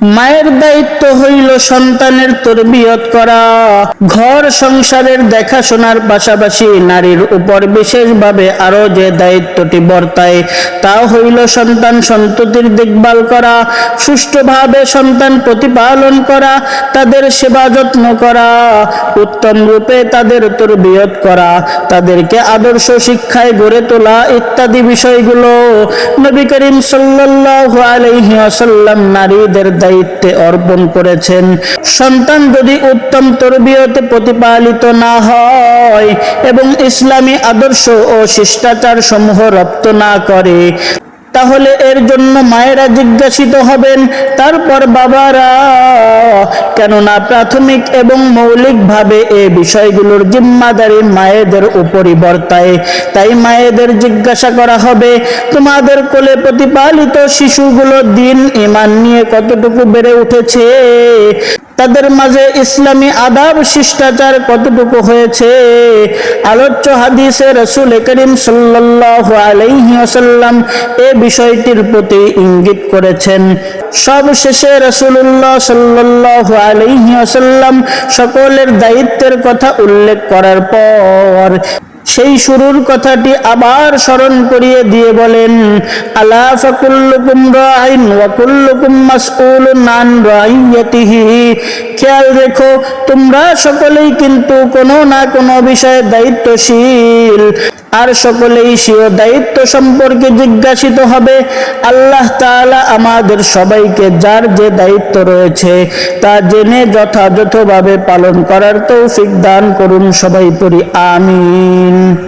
মায়ের দায়িত্ব হইল সন্তানের তরবিয়ত করা। ঘর সংসারের দেখাশোনার পাশাপাশি নারীর উপর বিশেষভাবে আরও যে দায়িত্বটি বর্তায়, তা হইল সন্তান সন্ততির দেখভাল করা, সুষ্ঠুভাবে সন্তান প্রতিপালন করা, তাদের সেবা যত্ন করা, উত্তম রূপে তাদের তরবিয়ত করা, তাদেরকে আদর্শ শিক্ষায় গড়ে তোলা ইত্যাদি বিষয়গুলো নবী করিম সাল্লাল্লাহু আলাইহি ওয়াসাল্লাম নারীদের দায়িত্বে অর্পণ করেছেন। সন্তান যদি উত্তম তরবিয়তে প্রতিপালিত না হয় এবং ইসলামী আদর্শ ও শিষ্টাচার সমূহ রপ্ত না করে, তাহলে এর জন্য মায়েরা জিজ্ঞাসিত হবেন, তারপর বাবারা কেননা প্রাথমিক এবং মৌলিকভাবে এ বিষয়গুলোর জিম্মাদারি মায়েদের উপরই বর্তায়। তাই মায়েদের জিজ্ঞাসা করা হবে, তোমাদের কোলে প্রতিপালিত শিশুগুলো দিন ইমান নিয়ে কতটুকু বেড়ে উঠেছে? তাদের মাঝে ইসলামী আদাব, শিষ্টাচার কতটুকু হয়েছে? আলোচ্য হাদিসে রসুল করিম সাল্লাল্লাহু আলাইহি ওয়াসাল্লাম এ বিষয়টির প্রতি ইঙ্গিত করেছেন। সবশেষে রসুল্লাহ সাল্লাল্লাহু আলাইহি ওয়াসাল্লাম সকলের দায়িত্বের কথা উল্লেখ করার পর সেই শুরুর কথাটি আবার স্মরণ করিয়ে দিয়ে বলেন, আলা ফাকুল্লুকুম রাইন ওয়াকুল্লুকুম মাসউলুন আন রাইয়াতিহি। খেয়াল রেখো, তোমরা সকলেই কিন্তু কোনো না কোনো বিষয়ে দায়িত্বশীল। আর সকলেই সেও দায়িত্ব সম্পর্কে জিজ্ঞাসিত হবে। আল্লাহ তালা আমাদের সবাইকে যার যে দায়িত্ব রয়েছে, তা জেনে যথাযথভাবে পালন করার তৌফিক দান করুন সবাই পড়ি, আমিন।